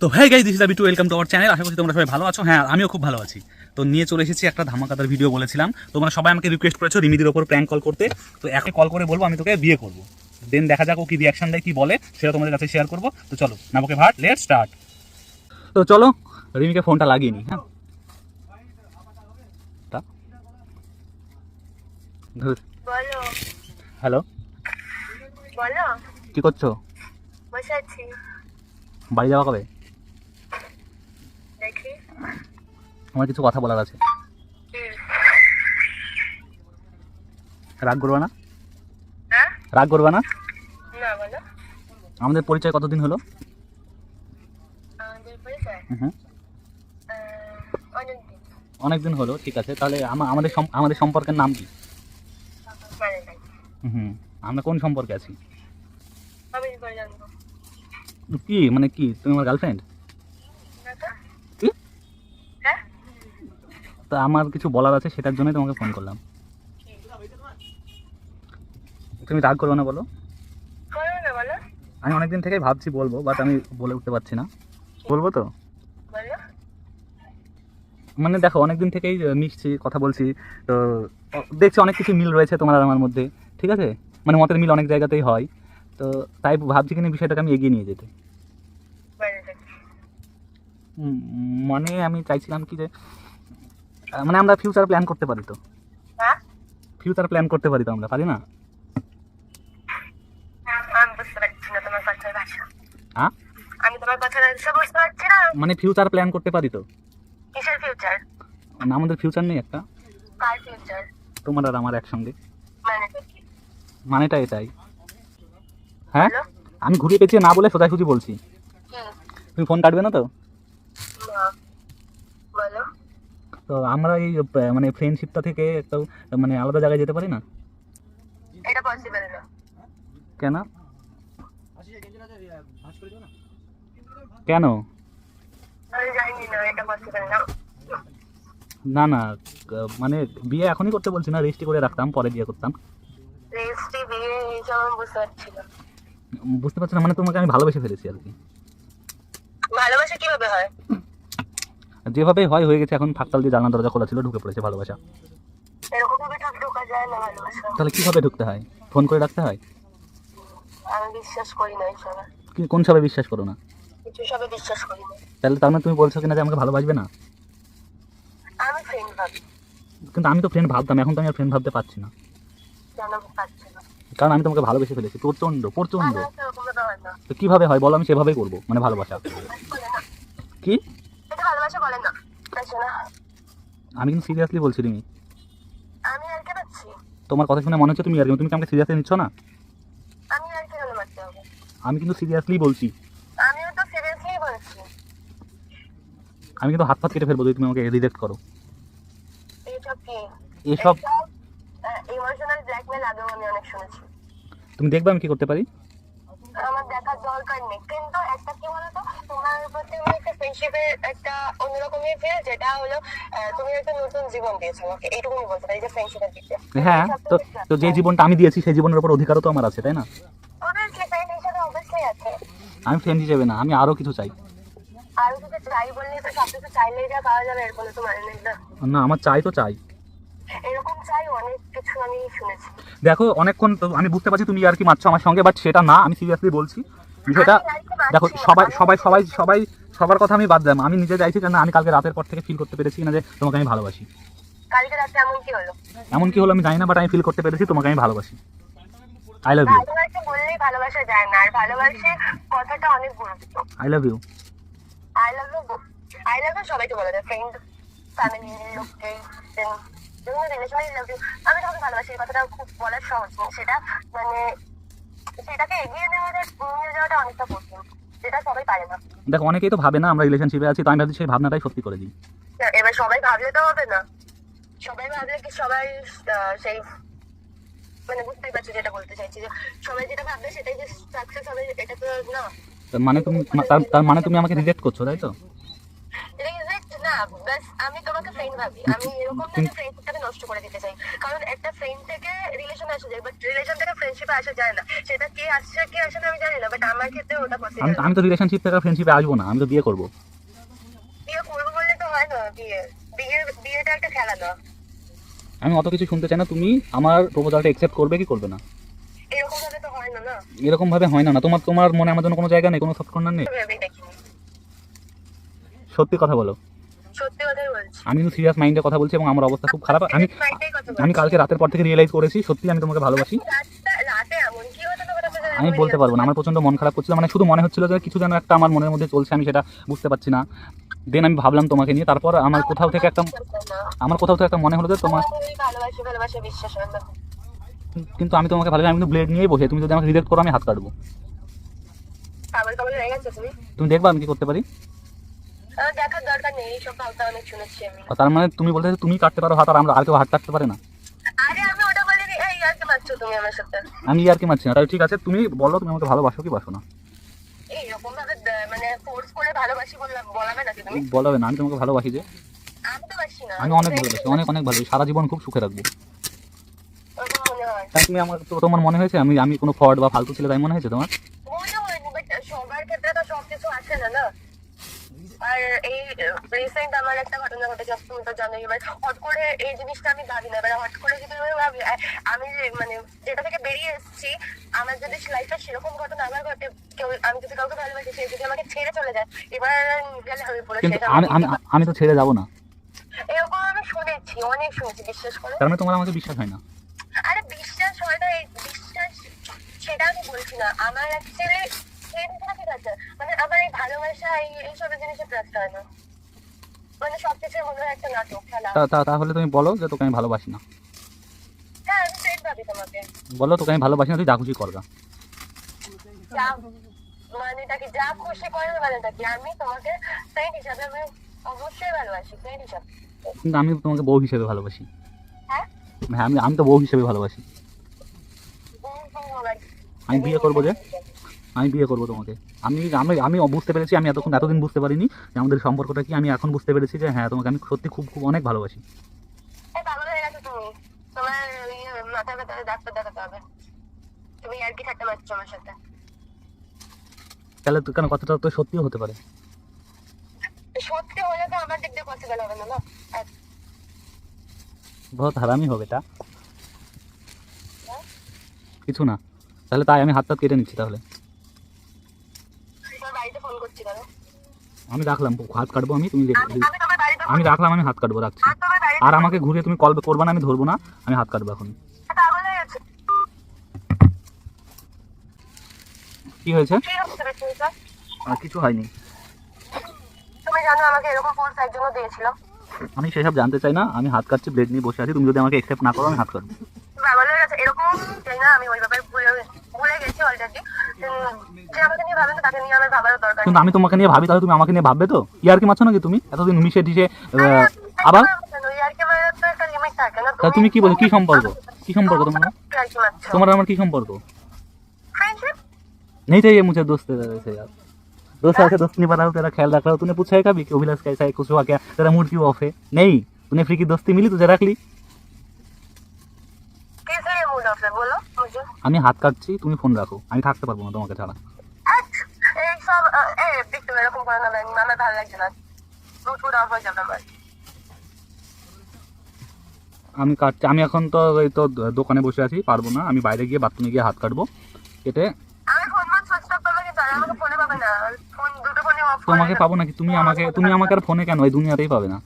তো হ্যাঁ guy this দাবি to welcome to our channel আশা করছি তোমরা সবাই ভালো আছো। হ্যাঁ আমিও খুব ভালো আছি। তো নিয়ে চলে এসেছি একটা ধামাকাদার ভিডিও বলেছিলাম। তোমরা সবাই আমাকে রিকোয়েস্ট করেছ রিমিদির ওপর প্র্যাঙ্ক কল করতে। তো এখন কল করে বলব আমি তোকে বিয়ে করব। দেন দেখা যাক ও কি রিয়াকশন দেয় কি বলে সেটা তোমাদের কাছে শেয়ার করব। তো চলো নামকে ভাট লেট স্টার্ট তো চলো রিমিকে ফোনটা লাগিয়ে নি হ্যাঁ। হ্যালো। বলো। কি করছ? বসে আছি। বাড়ি যাওয়া কবে দেখি আমার কিছু কথা বলার আছে? রাগ করবে না? রাগ করবে না? আমাদের পরিচয় কতদিন হলো? অনেক দিন হলো ঠিক আছে। তাহলে আমা- আমাদের আমাদের সম্পর্কের নাম কি? হুম। আমরা কোন সম্পর্কে আছি? কি মানে কি? তুমি আমার গার্লফ্রেন্ড না তো কি হ্যাঁ তা আমার কিছু বলার আছে সেটার জন্যই তোমাকে ফোন করলাম। তুমি রাগ করবে না বলো? আমি অনেকদিন থেকেই ভাবছি বলব বাট আমি বলে উঠতে পারছি না। বলব তো? মানে দেখো অনেকদিন থেকেই মিশছি কথা বলছি তো দেখছি অনেক কিছু মিল রয়েছে তোমার আর আমার মধ্যে ঠিক আছে? মানে মতের মিল অনেক জায়গাতেই হয় তো তাই ভাবছি কিনা বিষয়টাকে আমি এগিয়ে নিয়ে যেতে। মানে আমি চাইছিলাম কি যে মানে আমরা ফিউচার প্ল্যান করতে পারি তো। হ্যাঁ? ফিউচার প্ল্যান করতে পারি তো আমরা পারি না? হ্যাঁ না মানে ফিউচার প্ল্যান করতে পারি তো? কিসের ফিউচার মানে আমাদের ফিউচার নেই একটা। কার ফিউচার তোমার আর আমার একসঙ্গে। মানে? মানেটা এটাই। হ্যাঁ? আমি ঘুরিয়ে পেঁচিয়ে না বলে সোজাসুজি বলছি। তুমি ফোন কাটবে না তো না বলো তো আমরা এই মানে ফ্রেন্ডশিপটা থেকে একটা মানে আলাদা জায়গায় যেতে পারি না? এটা পসিবল না। কেন? কেন? আমি জানি না এটা পসিবল না। না না মানে বিয়ে এখনই করতে বলছি না রেজিস্ট্রি করে রাখতাম পরে বিয়ে করতাম। রেজিস্ট্রি বিয়ে এইসব বুঝতে পারছি না। বুঝতে পারছি না মানে তোমাকে আমি ভালোবেসে ফেলেছি আর কি। ভালোবাসা কীভাবে হয়? যেভাবে হয় হয়ে গেছে। এখন ফাঁকতাল দিয়ে জানলা দরজা খোলা ছিল ঢুকে পড়েছে ভালোবাসা। তাহলে কীভাবে ঢুকতে হয়? ফোন করে রাখতে হয়? আমি বিশ্বাস করি না কি কোন সবে বিশ্বাস করো না? কিছু সবে বিশ্বাস করি না। তাহলে তার মানে তুমি বলছো কিনা যে আমাকে ভালোবাসবে না? আমি ফ্রেন্ড ভাবি। কিন্তু আমি তো ফ্রেন্ড ভাবতাম এখন তো আমি আর ফ্রেন্ড ভাবতে পারছি না। কারণ আমি তোমাকে ভালোবেসে ফেলেছি প্রচণ্ড প্রচণ্ড হয় না। তো কীভাবে হয় বলো আমি সেভাবেই করব মানে ভালোবাসা। কি? এটা ভালোবাসা না। না। আমি কিন্তু সিরিয়াসলি বলছি তুমি আমি আর কে পাচ্ছি? তোমার কথা শুনে মনে হচ্ছে তুমি আর তুমি কি আমাকে সিরিয়াসলি নিচ্ছ না? আমি আর কে পারতে হবে? আমি কিন্তু সিরিয়াসলি বলছি। আমিও তো সিরিয়াসলি বলছি। আমি কিন্তু হাত ফাত কেটে ফেলব যদি তুমি আমাকে রিজেক্ট করো। এইসব কি? এসব ইমোশনাল ব্ল্যাকমেল আগেও আমি অনেক শুনেছি। তুমি দেখবে আমি কি করতে পারি? দেখার দরকার নেই। কিন্তু একটা কি বলতো? তোমার প্রতি আমার একটা ফ্রেন্ডশিপের একটা অন্যরকমই ফিল যেটা হলো তুমি একটা নতুন জীবন দিয়েছ আমাকে। এইটুকুনি বলতে পারি যে ফ্রেন্ডশিপের দিক হ্যাঁ তো তো যে জীবনটা আমি দিয়েছি সেই জীবনের উপর অধিকারও তো আমার আছে তাই না? আমি ফ্রেন্ড হিসেবে না আমি আরও কিছু চাই। আর কিছু চাই বললে তো সব কিছু চাইলেই যা পাওয়া যাবে এর কোনো তো মানে না। না আমার চাই তো চাই। কিছু আমি শুনেছি। দেখো অনেকক্ষণ তো আমি বুঝতে পারছি তুমি আর কি মারছো আমার সঙ্গে বাট সেটা না আমি সিরিয়াসলি বলছি। বিষয়টা দেখো সবাই সবাই সবাই সবাই সবার কথা আমি বাদ দিলাম আমি নিজে চাইছি না আমি কালকে রাতের পর থেকে ফিল করতে পেরেছি না যে তোমাকে আমি ভালোবাসি। কালকে রাতে এমন কি হলো? এমন কি হলো আমি জানি না বাট আমি ফিল করতে পেরেছি তোমাকে আমি ভালোবাসি। আই লাভ ইউ ভালোবাসা বললেই ভালোবাসা যায় না আর ভালোবাসে কথাটা অনেক গুরুত্ব। I love you I love you I love you সবাইকে বলে দেয় ফ্রেন্ড ফ্যামিলি লোককে রিলেশনে লাভ ইউ আমি তোমাকে ভালোবাসি এই কথাটা খুব বলার সহজ সেটা মানে সেটাকে এগিয়ে নিয়ে যাওয়াটা অনেকটা কঠিন সবাই পারে না। দেখো অনেকেই তো ভাবে না আমরা রিলেশনশিপে আছি তো আমি ভাবছি সেই ভাবনাটাই সত্যি করে দিই। এবার সবাই ভাবলে তো হবে না। সবাই ভাবলে কি সবাই সেই মানে বুঝতেই পারছ যেটা বলতে চাইছি যে সবাই যেটা ভাববে সেটাই যে সাকসেস হবে এটা তো না। মানে তুমি তার তার মানে তুমি আমাকে রিজেক্ট করছ তাই তো? বাস আমি তোমাকে ফ্রেন্ড ভাবি। আমি এরকম না যে ফ্রেন্ডশিপটাকে নষ্ট করে দিতে চাই। কারণ একটা ফ্রেন্ড থেকে রিলেশন আসা যায় বাট রিলেশন থেকে ফ্রেন্ডশিপে আসা যায় না। সেটা কে আসছে কে আসে না আমি জানি না বাট আমার ক্ষেত্রে ওটা আমি পসিবল আমি তো রিলেশনশিপ থেকে ফ্রেন্ডশিপে আসব না আমি তো বিয়ে করব। বিয়ে করব বললে তো হয় না বিয়ে। বিয়ে বিয়েটা একটা খেলা না। আমি অত কিছু শুনতে চাই না তুমি আমার প্রপোজালটা অ্যাকসেপ্ট করবে কি করবে না? এরকম ভাবে হয় না না। এরকম ভাবে হয় না না তোমার তোমার মনে আমার জন্য কোনো জায়গা নেই কোনো সফট কর্নার নেই সত্যি কথা বলো। আমি কিন্তু সিরিয়াস মাইন্ডে কথা বলছি এবং আমার অবস্থা খুব খারাপ। আমি। আমি কালকে রাতের পর থেকে রিয়েলাইজ করেছি সত্যি আমি তোমাকে ভালোবাসি। আমি বলতে পারব না আমার প্রচণ্ড মন খারাপ করছিল। মানে শুধু মনে হচ্ছিল যে কিছু যেন একটা আমার মনের মধ্যে চলছে আমি সেটা বুঝতে পারছি না। দেন আমি ভাবলাম তোমাকে নিয়ে তারপর আমার কোথাও থেকে একটা আমার কোথাও থেকে একটা মনে হলো যে তোমার কিন্তু আমি তোমাকে ভালো আমি কিন্তু ব্লেড নিয়েই বসে। তুমি যদি আমাকে রিজেক্ট করো আমি হাত কাটবো। তুমি দেখবা আমি কি করতে পারি? দেখার দরকার নেই এইসব অনেক শুনেছি আমি। তার মানে তুমি বলতে তুমি কাটতে পারো হাত আর আমরা আর কেউ হাত কাটতে পারে না? আরে আমি ওটা বলিনি এই আর কি মারছো তুমি আমার সাথে? আমি আর কি মারছি না। ঠিক আছে তুমি বলো তুমি আমাকে ভালোবাসো কি বাসো না? এইরকম ভাবে মানে ফোর্স করে ভালোবাসি বললাম বলাবে নাকি তুমি? বলাবে না আমি তোমাকে ভালোবাসি যে। আমি তো বাসি না। আমি অনেক ভালোবাসি অনেক অনেক ভালোবাসি। সারা জীবন খুব সুখে রাখব তাই তুমি আমার তো তোমার মনে হয়েছে? আমি আমি কোনো ফ্রড বা ফালতু ছিল তাই মনে হয়েছে তোমার? মনে হয়নি বাট সবার ক্ষেত্রে তো সব কিছু আছে না না? আর এই রিসেন্ট আমার একটা ঘটনা ঘটেছে তুমি তো জানোই এবার হট করে এই জিনিসটা আমি ভাবি না এবার হট করে যদি ভাবি আমি যে মানে যেটা থেকে বেরিয়ে এসেছি আমার যদি লাইফে সেরকম ঘটনা আবার ঘটে কেউ আমি যদি কাউকে ভালোবাসি সে যদি আমাকে ছেড়ে চলে যায় এবার গেলে হবে আমি আমি আমি তো ছেড়ে যাব না। এরকম আমি শুনেছি অনেক শুনেছি বিশ্বাস করে। তার মানে তোমার আমাকে বিশ্বাস হয় না। আরে বিশ্বাস হয় না এই বিশ্বাস সেটা আমি বলছি না। আমার অ্যাকচুয়ালি ঠিক আছে। মানে আমার এই ভালোবাসা এই এইসব জিনিসে ট্রাস্ট হয় না। মানে মনে হয় একটা নাটক খেলা। তাহলে তুমি বলো যে তোকে আমি ভালোবাসি না। হ্যাঁ আমি ভাবি তোমাকে। বলো তোকে আমি ভালোবাসি না তুই যা খুশি করগা যা মানেটা কি যা খুশি করে আমি তোমাকে ফ্রেন্ড হিসাবে আমি অবশ্যই ভালোবাসি ফ্রেন্ড হিসাবে। কিন্তু আমি তোমাকে বউ হিসেবে ভালোবাসি। হ্যাঁ? হ্যাঁ আমি আমি তো বউ হিসেবে ভালোবাসি। আমি বিয়ে করব যে? আমি বিয়ে করব তোমাকে। আমি আমি আমি বুঝতে পেরেছি আমি এতক্ষণ এতদিন বুঝতে পারিনি যে আমাদের সম্পর্কটা কি আমি এখন বুঝতে পেরেছি যে হ্যাঁ তোমাকে আমি সত্যি খুব খুব অনেক ভালোবাসি। হয়ে ইয়ে তাহলে তো কেন কথাটা তো সত্যিও হতে পারে। সত্যি হলে তো আমার দিক দিয়ে পসিবল হবে না না? বহুত হারামি হবে এটা। কিছু না। তাহলে তাই আমি হাত টাত কেটে নিচ্ছি তাহলে তোর বাড়িতে ফোন করছি কেন আমি রাখলাম হাত কাটবো আমি তুমি আমি রাখলাম আমি হাত কাটবো রাখছি। আর আমাকে ঘুরিয়ে তুমি কল করবে না আমি ধরবো না আমি হাত কাটবো এখন। কি হয়েছে? আর কিছু হয়নি। তুমি জানো আমাকে এরকম ফোর্স একজন দিয়েছিল। আমি সেসব জানতে চাই না আমি হাত কাটছি ব্লেড নিয়ে বসে আছি তুমি যদি আমাকে একসেপ্ট না করো আমি হাত কাটবো। এরকম চাই না আমি ওই ব্যাপারে ভুলে ভুলে গেছি অলরেডি যে আমাকে নিয়ে ভাবে না তাকে নিয়ে আমার ভাবার দরকার নেই। কিন্তু আমি তোমাকে নিয়ে ভাবি তাহলে তুমি আমাকে নিয়ে ভাববে তো ইয়ার কি মারছো নাকি তুমি এতদিন মিশে টিশে আহ, আবার আর কি আমার তো একটা লিমিট থাকে না তা তুমি কি বলো কি সম্পর্ক কি সম্পর্ক তোমার আর কি মারছো তোমার আর আমার কি সম্পর্ক फ्रेंडशिप नहीं चाहिए मुझे दोस्त तेरा वैसे यार दो साल से दोस्त नहीं बना तेरा ख्याल रख रहा हूँ तूने पूछा है कभी कि अभिलाष कैसा है कुछ हुआ क्या तेरा मूड क्यों ऑफ है नहीं तूने फ्री की दोस्ती मिली तुझे रख ली किस বলো। আমি হাত কাটছি তুমি ফোন রাখো। আমি থাকতে পারব না তোমাকে ছাড়া। আমি কাটছি। আমি এখন তো এই তো দোকানে বসে আছি পারব না। আমি বাইরে গিয়ে বাথরুমে গিয়ে হাত কাটবো। কেটে তোমাকে পাবো নাকি? তুমি আমাকে তুমি আমাকে আর ফোনে কেন? ওই দুনিয়াতেই পাবে না।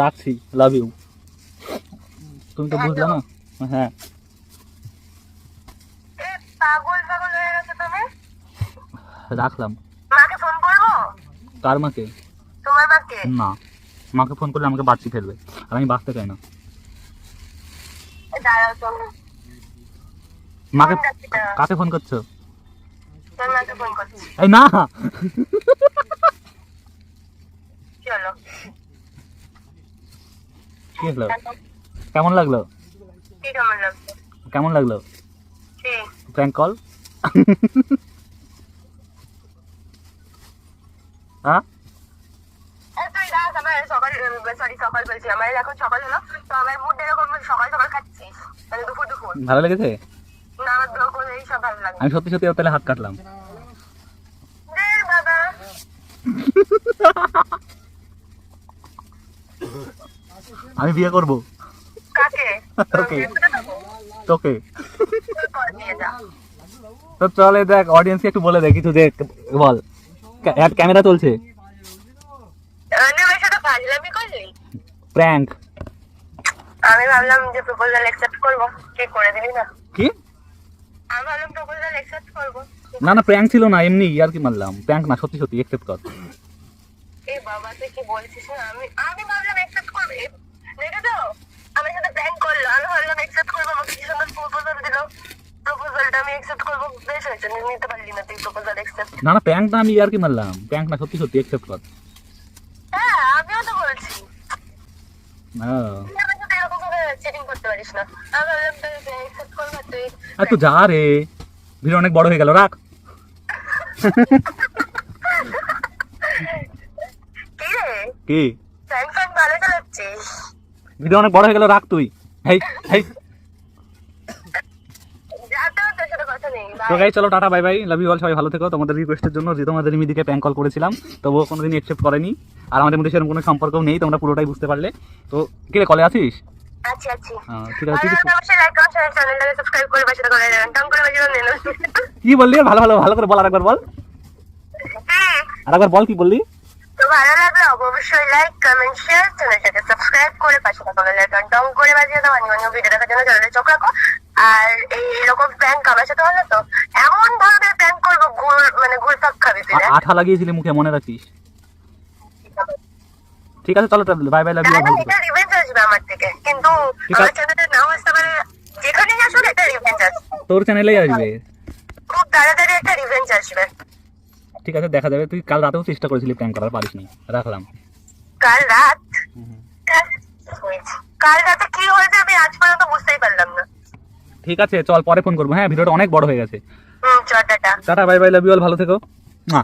রাখছি। লাভ ইউ তুমি তো বুঝলে না? হ্যাঁ। পাগল পাগল হয়ে গেছে তুমি। রাখলাম। মাকে ফোন করব? কার মাকে? তোমার মাকে? না। মাকে ফোন করলে আমাকে বাঁচি ফেলবে। আর আমি বাঁচতে চাই না। দাঁড়াও তুমি মাকে। কাকে ফোন করছ? মাকে ফোন করছি। এই না! চলো। কি হলো? কেমন লাগল? কেমন লাগল? প্র্যাঙ্ক কল হ্যাঁ? ভালো লেগেছে? না আমার দুপুর এই সব ভালো লাগে। আমি সত্যি সত্যি তাহলে হাত কাটলাম। আমি বিয়ে করব। কাকে? তোকে। তোকে। তো চলে দেখ অডিয়েন্সকে একটু বলে দে কিছু দেখ বল। ক্যামেরা চলছে। প্র্যাঙ্ক আমি ভাবলাম যে প্রপোজাল অ্যাকসেপ্ট করব। কি করে না? কি? আমি ভাবলাম প্রপোজাল অ্যাকসেপ্ট করব। না না প্র্যাঙ্ক ছিল না এমনি আর কি মারলাম প্র্যাঙ্ক না সত্যি সত্যি একসেপ্ট কর। এই বাবা তুই কি বলছিস না? আমি আমি ভাবলাম অ্যাকসেপ্ট করবে। দেখে তো আমার সাথে প্র্যাঙ্ক করল আমি ভাবলাম অ্যাকসেপ্ট করব আমাকে কি সুন্দর প্রপোজাল দিল? প্রপোজালটা আমি অ্যাকসেপ্ট করব বেশ হয়েছে নিতে পারলি না তুই প্রপোজাল অ্যাকসেপ্ট না না প্র্যাঙ্ক না আমি আর কি মারলাম। প্র্যাঙ্ক না সত্যি সত্যি একসেপ্ট কর। হ্যাঁ আমিও তো বলছি। অ্যাকসেপ্ট তুই যা রে। ভিডিও অনেক বড় হয়ে গেল রাখ। কি ভিডিও অনেক বড় হয়ে গেল রাখ তুই। হেই হেই। তো গাই চলো tata bye bye. Love you all সবাই ভালো থেকো। তোমাদের রিকোয়েস্টের জন্য যে তোমাদের মিদিকে প্যাঙ্ক কল করেছিলাম তবুও কোনোদিন অ্যাকসেপ্ট করেনি। আর আমাদের মধ্যে সেরকম কোনো সম্পর্কও নেই তোমরা পুরোটাই বুঝতে পারলে। তো কি রে কলে আছিস? আচ্ছা আচ্ছা হ্যাঁ, ঠিক আছে ভালো অবশ্যই লাইক করুন চ্যানেলটাকে সাবস্ক্রাইব করে পাশে আইকন করে দিন কি বললি? ভালো ভালো ভালো করে বল আরেকবার বল। হ্যাঁ। আরেকবার বল কি বললি? তো ভালো অবশ্যই লাইক কমেন্ট শেয়ার চ্যানেলটাকে সাবস্ক্রাইব করে পাশে থাকা বেল আইকন টং করে বাজিয়ে দাও অন্য অন্য ভিডিও দেখার জন্য চ্যানেলে চোখ রাখো। আর এই এরকম প্র্যাঙ্ক আমার সাথে হলো তো এমন ধরনের প্র্যাঙ্ক করব গুড় মানে গুড় পাক খাবি তুই আঠা লাগিয়েছিলি মুখে মনে রাখিস? ঠিক আছে চলো বাই বাই লাভ ইউ ভালো এটা রিভেঞ্জ আসবে আমার থেকে কিন্তু আমার। চ্যানেলে নাও আসতে পারে যেখানেই আসুক এটা রিভেঞ্জ আসবে। তোর চ্যানেলেই আসবে। খুব তাড়াতাড়ি একটা রিভেঞ্জ আসবে। ঠিক আছে দেখা যাবে। তুই কাল রাতেও চেষ্টা করেছিলি প্র্যাঙ্ক করার পারিস নি রাখলাম। কাল রাত? কাল রাতে কি হয়েছে আমি আজ পর্যন্ত বুঝতেই পারলাম না। ঠিক আছে চল পরে ফোন করব। হ্যাঁ ভিডিওটা অনেক বড় হয়ে গেছে। Tata. Bye bye love you all ভালো থেকো। মা